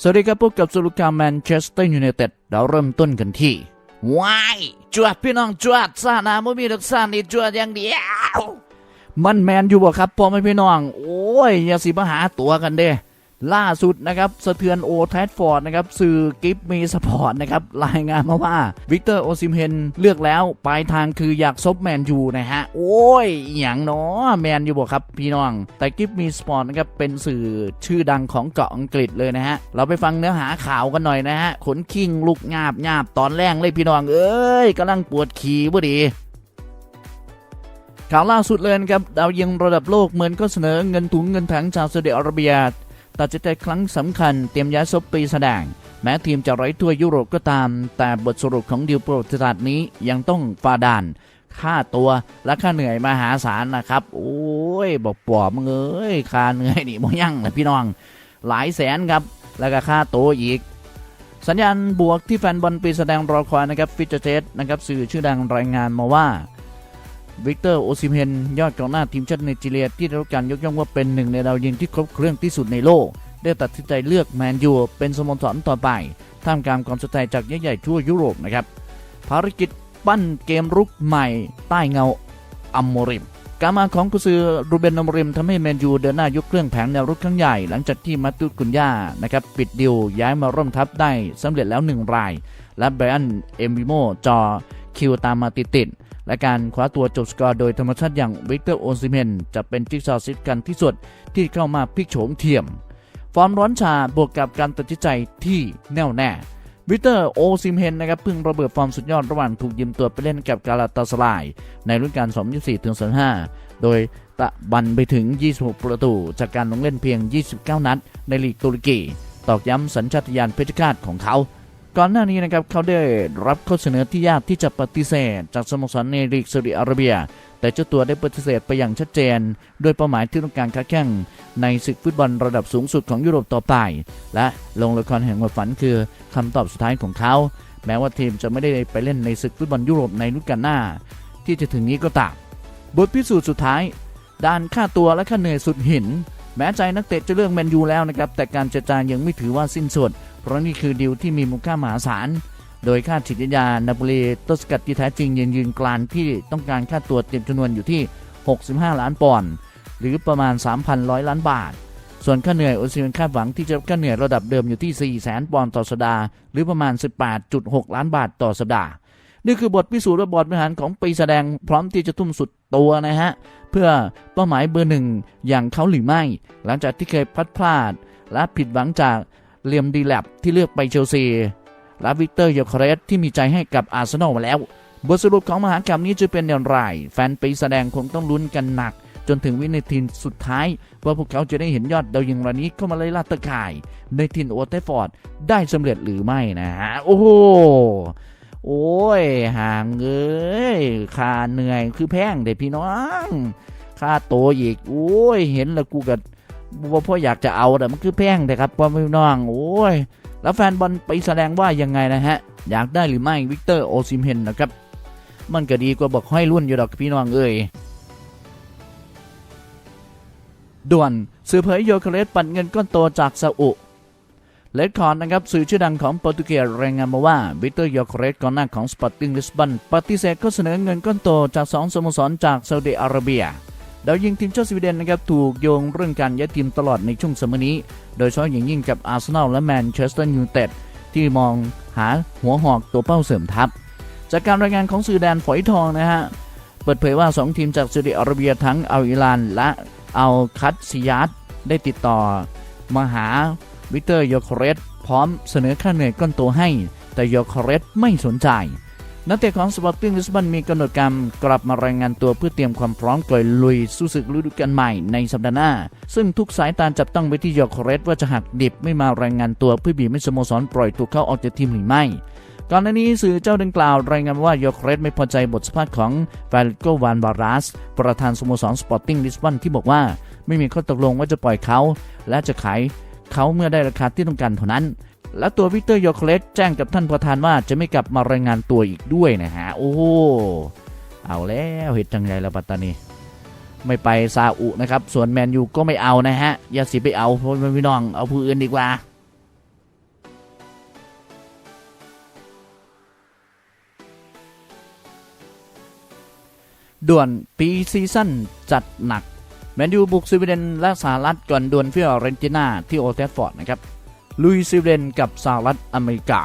สวัสดีครับพบกับสุรุกาแมนเชสเตอร์ยูไนเต็ดเราเริ่มต้นกันที่ว้ายจวดพี่น้องจวดซานาไม่มีดอกซานี่จวดอย่างเดียว มันแมนอยู่บ่ครับพ่อแม่พี่น้อง โอ้ย อย่าสิมาหาตัวกันเด้ ล่าสุดนะครับสะเทือนโอแทสฟอร์ดนะครับสื่อกิฟมีสปอร์ตนะครับรายงานมาว่าวิกเตอร์โอซิมเฮนเลือกแล้วปลายทางคืออยากซบแมนยูนะฮะ โอ้ยอย่างเนาะแมนยูบอกครับพี่น้อง แต่กิฟมีสปอร์ตนะครับเป็นสื่อชื่อดังของเกาะอังกฤษเลยนะฮะ เราไปฟังเนื้อหาข่าวกันหน่อยนะฮะ ขนคิงลุกงาบงาบตอนแรกเลยพี่น้อง เอ้ยกำลังปวดขี่บ่ดีข่าวล่าสุดเลยนะครับดาวยิงระดับโลกเหมือนก็เสนอเงินถุงเงินถังชาวซาอุดิอาระเบีย ตัดสินใจครั้งสำคัญเตรียมย้ายซบปีแสดง แม้ทีมจะไร้ถ้วยยุโรปก็ตาม แต่บทสรุปของดีลโปรติศาสตร์นี้ยังต้องฝ่าด่าน ค่าตัวและค่าเหนื่อยมหาศาลนะครับ โอ้ยบอกปอบมึงเอ้ยค่าเหนื่อยนี่บ่ยั่งเลยพี่น้อง หลายแสนครับ แล้วก็ค่าตัวอีกสัญญาณบวกที่แฟนบอลปีแสดงรอคอยนะครับฟิจเจตนะครับสื่อชื่อดังรายงานมาว่า วิกเตอร์โอซิเฮนยอดกองหน้าทีมชาติไนจีเรียที่ได้รับการยกย่องว่าเป็นหนึ่งในดาวยิงที่ครบเครื่องที่สุดในโลก ได้ตัดสินใจเลือกแมนยูเป็นสโมสรต่อไป ท่ามกลางความสนใจจากใหญ่ๆทั่วยุโรปนะครับ ภารกิจปั้นเกมรุกใหม่ใต้เงาอัมโมริมการมาของกุซือรูเบนอัมโมริมทำให้แมนยูเดินหน้ายกเครื่องแผงแนวรุกครั้งใหญ่ หลังจากที่มาตุกุนย่านะครับปิดดิวย้ายมาร่วมทัพได้สำเร็จแล้วหนึ่งราย และไบรอันเอมบิโมจอคิวตามมาติดๆ และการคว้าตัวจบสกอร์โดยธรรมชาติอย่างวิกเตอร์โอซิเมนจะเป็นจิ๊กซอว์ซิสกันที่สุดที่เข้ามาพลิกโฉมเทียม ฟอร์มร้อนชาบวกกับการตัดสินใจที่แน่วแน่วิเตอร์โอซิมเฮนนะครับเพิ่งระเบิดฟอร์มสุดยอดระหว่างถูกยืมตัวไปเล่นกับกาลาตาสลาย ในรุ่นการ 2024ถึง25 โดยตะบันไปถึง 26 ประตู จากการลงเล่นเพียง 29 นัด ในลีกตุรกี ตอกย้ำสัญชาตญาณเพชรฆาตของเขา ก่อนหน้านี้นะครับเขาได้รับข้อเสนอที่ยากที่จะปฏิเสธ จากสโมสรในลีกซาอุดิอาระเบีย แต่เจ้าตัวได้ปฏิเสธไปอย่างชัดเจน โดยเป้าหมายที่ต้องการค้าแข่งในศึกฟุตบอลระดับสูงสุดของยุโรปต่อไป และลงละครแห่งความฝันคือคำตอบสุดท้ายของเขา แม้ว่าทีมจะไม่ได้ไปเล่นในศึกฟุตบอลยุโรปในฤดูกาลหน้า ที่จะถึงนี้ก็ตามบทพิสูจน์สุดท้าย ด้านค่าตัวและค่าเหนื่อยสุดหิน แม้ใจนักเตะจะเลือกแมนยูแล้วนะครับแต่การเจรจายังไม่ถือว่าสิ้นสุด เพราะนี่คือดีลที่มีมูลค่ามหาศาล โดยค่าฉีดยานาโปลีต้นสกัดที่แท้จริงยืนยืนกลานที่ต้องการค่าตัวเต็มจำนวนอยู่ที่ 65 ล้านปอนด์หรือประมาณ 3,100 ล้านบาท ส่วนค่าเหนื่อยโอซิเมนคาดหวังที่จะค่าเหนื่อยระดับเดิมอยู่ที่ 4 0 0 0 0 0ปอนด์ต่อสัปดาห์หรือประมาณ 18.6 ล้านบาทต่อสัปดาห์นี่คือบทพิสูจน์ว่าบอดบริหารของปีแสดงพร้อมที่จะทุ่มสุดตัวนะฮะ เพื่อเป้าหมายเบอร์หนึ่งอย่างเขาหรือไม่ หลังจากที่เคยพลัดพลาด และผิดหวังจาก เลียมดีแลบที่เลือกไปเชลซี และวิกเตอร์โยเคเรสที่มีใจให้กับอาร์เซนอลมาแล้ว บทสรุปของมหากรรมนี้จะเป็นอย่างไร แฟนปีแสดงคงต้องลุ้นกันหนัก จนถึงวินาทีสุดท้าย ว่าพวกเขาจะได้เห็นยอดดาวยิงรายนี้เข้ามาเลยลาดตะข่าย ในทินโอเทฟอร์ดได้สำเร็จหรือไม่นะฮะโอ้โหโอ้ยห่างเอ้ยค่าเหนื่อยคือแพงเด็พี่น้องค่าโตอีกโอ้ย เห็นแล้วกูก็ ว่าพ่ออยากจะเอาแต่มันคือแพงแต่ครับพ่อพี่น้องโอ้ยแล้วแฟนบอลไปแสดงว่ายังไงนะฮะ อยากได้หรือไม่วิกเตอร์โอซิมเฮนนะครับ มันก็ดีกว่าบอกห้อยรุ่นอยู่ดอกพี่น้องเอ้ยด่วนสื่อเผยโยเคเลสปัดเงินก้อนโตจากซาอุเลดคอร์ดนะครับสื่อชื่อดังของโปรตุเกสรายงานมาว่าวิกเตอร์โยเคเลสกองหน้าของสปอร์ติ้งลิสบอนปฏิเสธข้อเสนอเงินก้อนโตจากสองสโมสรจากซาอุดิอาระเบีย ดาวยิงทีมชาติสวีเดนนะครับถูกโยงเรื่องการย้ายทีมตลอดในช่วงสมัยนี้ โดยเฉพาะอย่างยิ่งกับอาร์เซนอลและแมนเชสเตอร์ยูไนเต็ดที่มองหาหัวหอกตัวเป้าเสริมทัพ จากการรายงานของสื่อแดนฝอยทองนะฮะ เปิดเผยว่า 2 ทีมจากซาอุดิอาระเบียทั้งอัลอิลานและอัลคัตซิยัตได้ติดต่อมาหาวิกเตอร์โยคเรสพร้อมเสนอค่าเหนื่อยก้อนโตให้ แต่โยคเรสไม่สนใจ นักเตะของสปอร์ติ้งลิสบอนมีกำหนดการกลับมารายงานตัวเพื่อเตรียมความพร้อมก่อนลุยสู้ศึกฤดูกาลใหม่ในสัปดาห์หน้า ซึ่งทุกสายตาจับต้องไปที่โยโคเรสว่าจะหักดิบไม่มารายงานตัวเพื่อบีบให้สโมสรปล่อยตัวเขาออกจากทีมหรือไม่ก่อนหน้านี้สื่อเจ้าดังกล่าวรายงานว่าโยเครสไม่พอใจบทสัมภาษณ์ของฟาลิโกวานบารัสประธานสโมสรสปอร์ติ้งลิสบอนที่บอกว่า ไม่มีข้อตกลงว่าจะปล่อยเขา และจะขายเขาเมื่อได้ราคาที่ต้องการเท่านั้น และตัววิกเตอร์ยอร์เคลสแจ้งกับท่านประธานว่าจะไม่กลับมารายงานตัวอีกด้วยนะฮะ โอ้เอาแล้วเหตุจังไรละปัตตานีไม่ไปซาอุนะครับ ส่วนแมนยูก็ไม่เอานะฮะ อย่าสิไปเอาเพราะพี่น้องเอาผู้อื่นดีกว่าด่วนปีซีซั่นจัดหนัก แมนยูบุกสวีเดนและสหรัฐก่อนด่วนฟิออเรนจิน่าที่โอเทสฟอร์ดนะครับ ลุยสวีเดนกับสหรัฐอเมริกา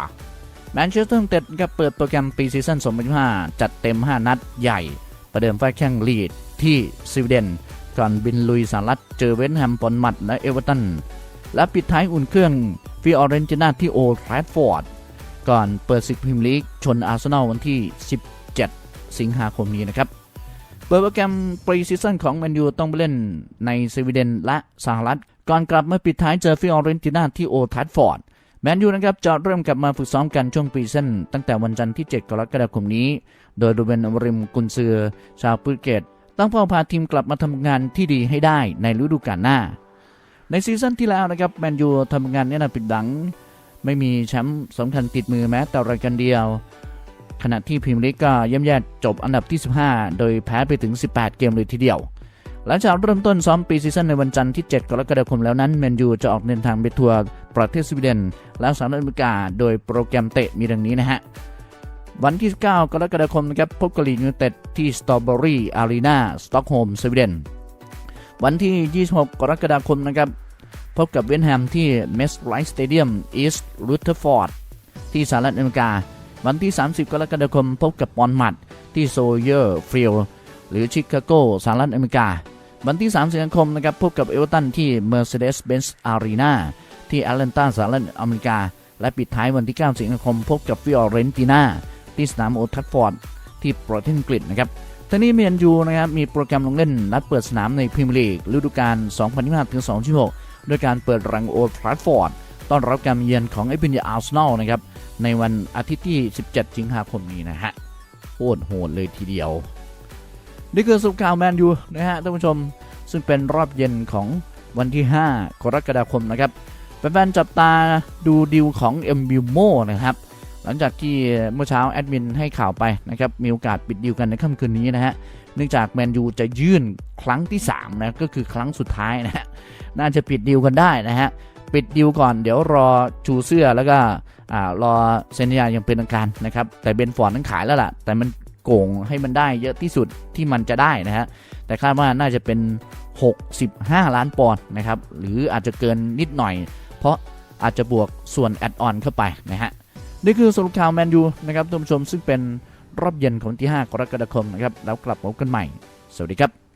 แมนเชสเตอร์ยูไนเต็ดก็เปิดโปรแกรมปีซีซั่น2025จัดเต็ม 5 นัดใหญ่ ประเดิมไฟแข่งลีดที่สวีเดนก่อนบินลุยสหรัฐเจอเวนแฮมปอนมัดและเอเวอร์ตัน และปิดท้ายอุ่นเครื่องฟิออเรนตินาที่โอลด์แทฟฟอร์ด ก่อนเปิดศึกพรีเมียร์ลีกชนอาร์เซนอลวันที่ 17 สิงหาคมนี้นะครับ เปิดโปรแกรมปรีซีซั่นของแมนยูต้องไปเล่นในสวีเดนและสหรัฐ ก่อนกลับมาปิดท้ายเจอฟิออเรนติน่าที่โอลด์แทฟอร์ดแมนยูนะครับจะเริ่มกลับมาฝึกซ้อมกันช่วงปีเส้น ตั้งแต่วันจันทร์ที่ 7 กรกฎาคมนี้ โดยรูเบนอมริมกุนซือ ชาวโปรตุเกสตั้งเป้าพาทีมกลับมาทำงานที่ดีให้ได้ในฤดูกาลหน้า ในซีซั่นที่แล้วนะครับแมนยูทำงานเนี่ยนะปิดหลัง ไม่มีแชมป์สำคัญติดมือแม้แต่รายการเดียว ขณะที่พรีเมียร์ลีกก็ย่ำแย่จบอันดับที่ 15 โดยแพ้ไปถึง 18 เกมเลยทีเดียว หลังจากเริ่มต้นซ้อมปีซีซั่นในวันจันทร์ที่ 7 กรกฎาคมแล้วนั้นแมนยูจะออกเดินทางไปทัวร์ประเทศสวีเดนและสหรัฐอเมริกา โดยโปรแกรมเตะมีดังนี้นะฮะ วันที่ 9 กรกฎาคมนะครับพบกับลีดยูเต็ดที่สตรอเบอรี่อารีนาสต็อกโฮมสวีเดนวันที่ 26 กรกฎาคมนะครับพบกับเวนแฮมที่เมสไลท์สเตเดียมอีสต์รูเทอร์ฟอร์ดที่สหรัฐอเมริกา วันที่ 30 กรกฎาคมพบกับปอนมัดที่โซเยอร์ฟิลด์หรือชิคาโกสหรัฐอเมริกา วันที่ 3 สิงหาคมนะครับพบกับเอเวอร์ตันที่ Mercedes-Benz Arena ที่แอตแลนตาสหรัฐอเมริกา และปิดท้ายวันที่ 9 สิงหาคม พบกับฟิออเรนตินาที่สนามโอทัฟฟอร์ดที่ประเทศอังกฤษนะครับทั้งนี้เมียนยูนะครับมีโปรแกรมลงเล่นนัดเปิดสนามในพรีเมียร์ลีกฤดูกาล 2025-2026 โดยการเปิดรังโอทรัฟฟอร์ดต้อนรับการเยือนของไอพินยาอาร์เซนอลนะครับในวันอาทิตย์ที่ 17 สิงหาคมนี้นะฮะโคตรโหดเลยทีเดียว นี่คือสรุปข่าวแมนยูนะฮะท่านผู้ชม ซึ่งเป็นรอบเย็นของวันที่ 5 กรกฎาคมนะครับแฟนๆจับตาดูดิวของเอ็มบิโมนะครับ หลังจากที่เมื่อเช้าแอดมินให้ข่าวไปนะครับ มีโอกาสปิดดิวกันในค่ำคืนนี้นะฮะ เนื่องจากแมนยูจะยื่นครั้งที่3นะก็คือครั้งสุดท้ายนะฮะ น่าจะปิดดิวกันได้นะฮะ ปิดดิวก่อนเดี๋ยวรอชูเสื้อแล้วก็อรอเซ็นสัญญาอย่างเป็นทางการนะครับ แต่เบนฟอร์ดนั้นขายแล้วล่ะ แต่มัน โกงให้มันได้เยอะที่สุดที่มันจะได้นะฮะแต่คาดว่าน่าจะเป็น 65 ล้านปอนด์นะครับหรืออาจจะเกินนิดหน่อย เพราะอาจจะบวกส่วนแอดออนเข้าไปนะฮะนี่คือสรุปข่าวแมนยูนะครับท่านผู้ชมซึ่งเป็นรอบเย็นของที่ 5 กรกฎาคมนะครับแล้วกลับมาพบกันใหม่ สวัสดีครับ